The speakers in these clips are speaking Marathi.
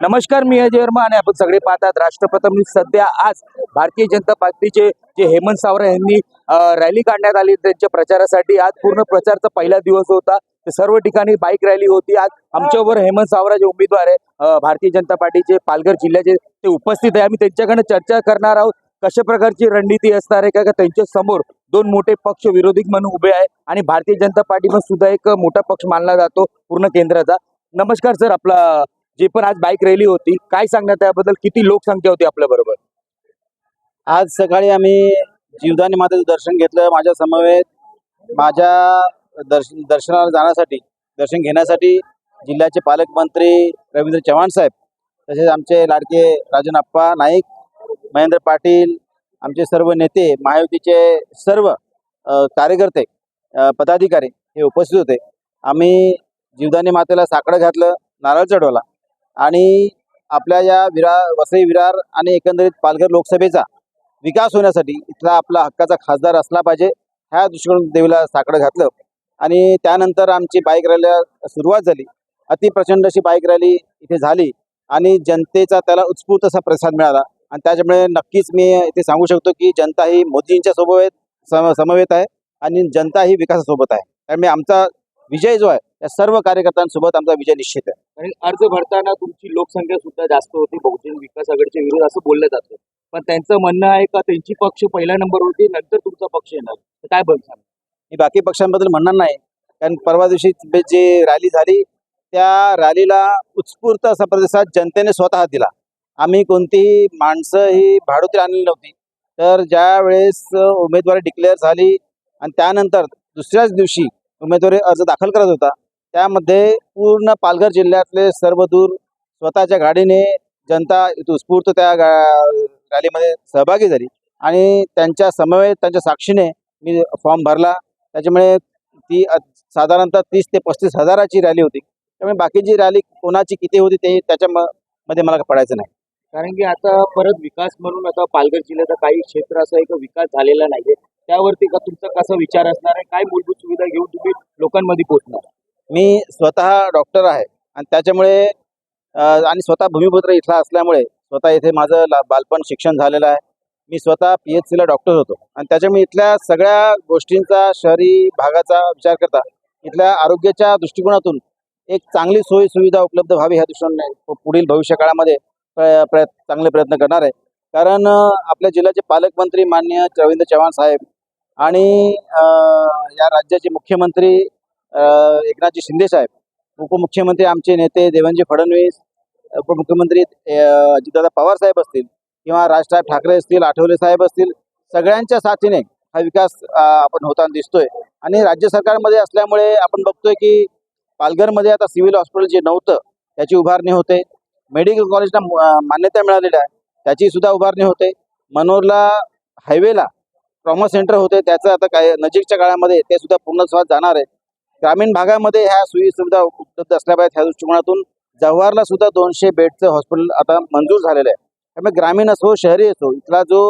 नमस्कार मी अजय वर्मा आणि आपण सगळे पाहतात राष्ट्रप्रथम सध्या आज भारतीय जनता पार्टीचे जे हेमंत सावरा यांनी रॅली काढण्यात आली. त्यांच्या प्रचारासाठी आज पूर्ण प्रचारचा पहिला दिवस होता. सर्व ठिकाणी बाईक रॅली होती. आज आमच्यावर हेमंत सावरा जे उमेदवार आहे भारतीय जनता पार्टीचे पालघर जिल्ह्याचे ते उपस्थित आहे. आम्ही त्यांच्याकडे चर्चा करणार आहोत. कशा प्रकारची रणनीती असणार आहे? का त्यांच्यासमोर दोन मोठे पक्ष विरोधी म्हणून उभे आहे आणि भारतीय जनता पार्टी पण सुद्धा एक मोठा पक्ष मानला जातो पूर्ण केंद्राचा. नमस्कार सर. आपला जे पण आज बाईक रॅली होती काय सांगणार त्याबद्दल? किती लोकसंख्या होती आपल्या बरोबर? आज सकाळी आम्ही जीवदानी मातेचं दर्शन घेतलं. माझ्या समवेत माझ्या दर्शन दर्शनाला जाण्यासाठी दर्शन घेण्यासाठी जिल्ह्याचे पालकमंत्री रवींद्र चव्हाण साहेब तसेच आमचे लाडके राजन अप्पा नाईक महेंद्र पाटील आमचे सर्व नेते महायुतीचे सर्व कार्यकर्ते पदाधिकारी हे उपस्थित होते. आम्ही जीवदानी मातेला साकडं घातलं नारळ चढवला. आणि आपल्या या विरार वसई विरार आणि एकंदरीत पालघर लोकसभेचा विकास होण्यासाठी इथला आपला हक्काचा खासदार असला पाहिजे ह्या दृष्टिकोन देवीला साकडं घातलं. आणि त्यानंतर आमची बाईक रॅलीला सुरुवात झाली. अतिप्रचंड अशी बाईक रॅली इथे झाली आणि जनतेचा त्याला उत्स्फूर्त असा प्रतिसाद मिळाला. आणि त्याच्यामुळे नक्कीच मी इथे सांगू शकतो की जनता ही मोदींच्या सोबत सम समवेत आहे आणि जनता ही विकासासोबत आहे. त्यामुळे आमचा विजय जो आहे त्या सर्व कार्यकर्त्यांसोबत आमचा विजय निश्चित आहे. आणि अर्ज भरताना तुमची लोकसंख्या सुद्धा जास्त होती बहुजन विकास आघाडीच्या विरोध असं बोललं जातं पण त्यांचं म्हणणं आहे का त्यांची पक्ष पहिल्या नंबरवरती नंतर तुमचा पक्ष येणार? तर काय सांग मी बाकी पक्षांबद्दल म्हणणार नाही. कारण परवा दिवशी जी रॅली झाली त्या रॅलीला उत्स्फूर्त असा प्रतिसाद जनतेने स्वतः दिला. आम्ही कोणतीही माणसं ही भाडोत्री आणली नव्हती. तर ज्या वेळेस उमेदवारी डिक्लेअर झाली आणि त्यानंतर दुसऱ्याच दिवशी उमेदवारी अर्ज दाखल करत होता त्यामध्ये पूर्ण पालघर जिल्ह्यातले सर्व दूर स्वतःच्या गाडीने जनता उत्स्फूर्त त्या गा- रॅलीमध्ये सहभागी झाली. आणि त्यांच्या समवेत त्यांच्या साक्षीने मी फॉर्म भरला. त्याच्यामुळे ती साधारणतः तीस ते पस्तीस हजाराची रॅली होती. त्यामुळे बाकीची रॅली कोणाची किती होती ते त्याच्या म- मध्ये मला पडायचं नाही. कारण की आता परत विकास म्हणून आता पालघर जिल्ह्याचा काही क्षेत्र असं एक विकास झालेला नाहीये. त्यावरती का तुमचा कसा विचार असणार आहे? काय मूलभूत सुविधा घेऊन तुम्ही लोकांमध्ये पोहोचणार? मी स्वतः डॉक्टर आहे आणि त्याच्यामुळे आणि स्वतः भूमिपुत्र इथला असल्यामुळे स्वतः इथे माझं बालपण शिक्षण झालेलं आहे. मी स्वतः पी एच सीला डॉक्टर होतो. आणि त्याच्यामुळे इथल्या सगळ्या गोष्टींचा शहरी भागाचा विचार करता इथल्या आरोग्याच्या दृष्टिकोनातून एक चांगली सोयी सुविधा उपलब्ध व्हावी ह्या दृष्टीने पुढील भविष्य काळामध्ये प्रयत् चांगले प्रयत्न करणार आहे. कारण आपल्या जिल्ह्याचे पालकमंत्री मान्य रवींद्र चव्हाण साहेब आणि या राज्याचे मुख्यमंत्री एकनाथजी शिंदे साहेब उपमुख्यमंत्री आमचे नेते देवेंद्र फडणवीस उपमुख्यमंत्री अजितदादा पवार साहेब असतील किंवा राजसाहेब ठाकरे असतील आठवले साहेब असतील सगळ्यांच्या साथीने हा विकास आपण होताना दिसतोय. आणि राज्य सरकारमध्ये असल्यामुळे आपण बघतोय की पालघरमध्ये आता सिव्हिल हॉस्पिटल जे नव्हतं त्याची उभारणी होते. मेडिकल कॉलेजला मान्यता मिळालेली आहे. त्याची सुद्धा उभारणी होते. मनोरला हायवेला ट्रॉमा सेंटर होते. त्याचं आता काय नजीकच्या काळामध्ये ते सुद्धा पूर्णत्वास जाणार आहे. ग्रामीण भागामध्ये ह्या सोयी सुविधा उपलब्ध असल्या पाहिजेत ह्या दृष्टिकोनातून जव्हारला सुद्धा दोनशे बेडचं हॉस्पिटल आता मंजूर झालेलं आहे. त्यामुळे ग्रामीण असो शहरी असो इथला जो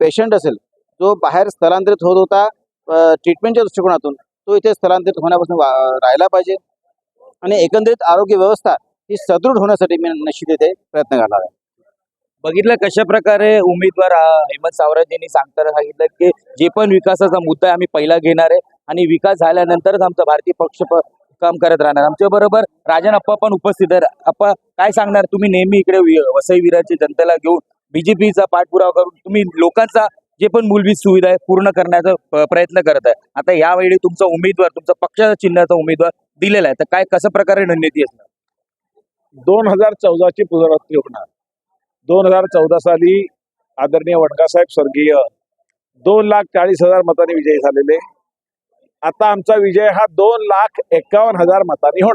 पेशंट असेल जो बाहेर स्थलांतरित होत होता ट्रीटमेंटच्या दृष्टिकोनातून तो इथे स्थलांतरित होण्यापासून राहिला पाहिजे. आणि एकंदरीत आरोग्य व्यवस्था ही सदृढ होण्यासाठी मी निश्चित इथे प्रयत्न करणार आहे. बघितलं कशा प्रकारे उमेदवार हेमंत हेमंत यांनी सांगताना सांगितलं की जे पण विकासाचा मुद्दा आहे आम्ही पहिला घेणार आहे. आणि विकास झाल्यानंतरच आमचा भारतीय पक्ष प- काम करत राहणार. आमच्या बरोबर राजन अप्पा पण उपस्थित आहे अप्पा काय सांगणार? तुम्ही नेहमी इकडे वि- वसई जनतेला घेऊन बीजेपीचा पाठपुरावा करून तुम्ही लोकांचा जे पण मूलभूत सुविधा आहे पूर्ण करण्याचा प्रयत्न करत आहे. आता यावेळी तुमचा उमेदवार तुमचा पक्षाचा चिन्हाचा उमेदवार दिलेला आहे. तर काय कशा प्रकारे रणनीती असणार? दोन हजार चौदाची पुनरावृत्ती होणार. दोन हजार चौदा साली आदरणीय वडकासाहेब स्वर्गीय दोन लाख चाळीस हजार मतांनी विजयी झालेले आता आमचा विजय हा दोन लाख एकावन्न हजार मतांनी होणार.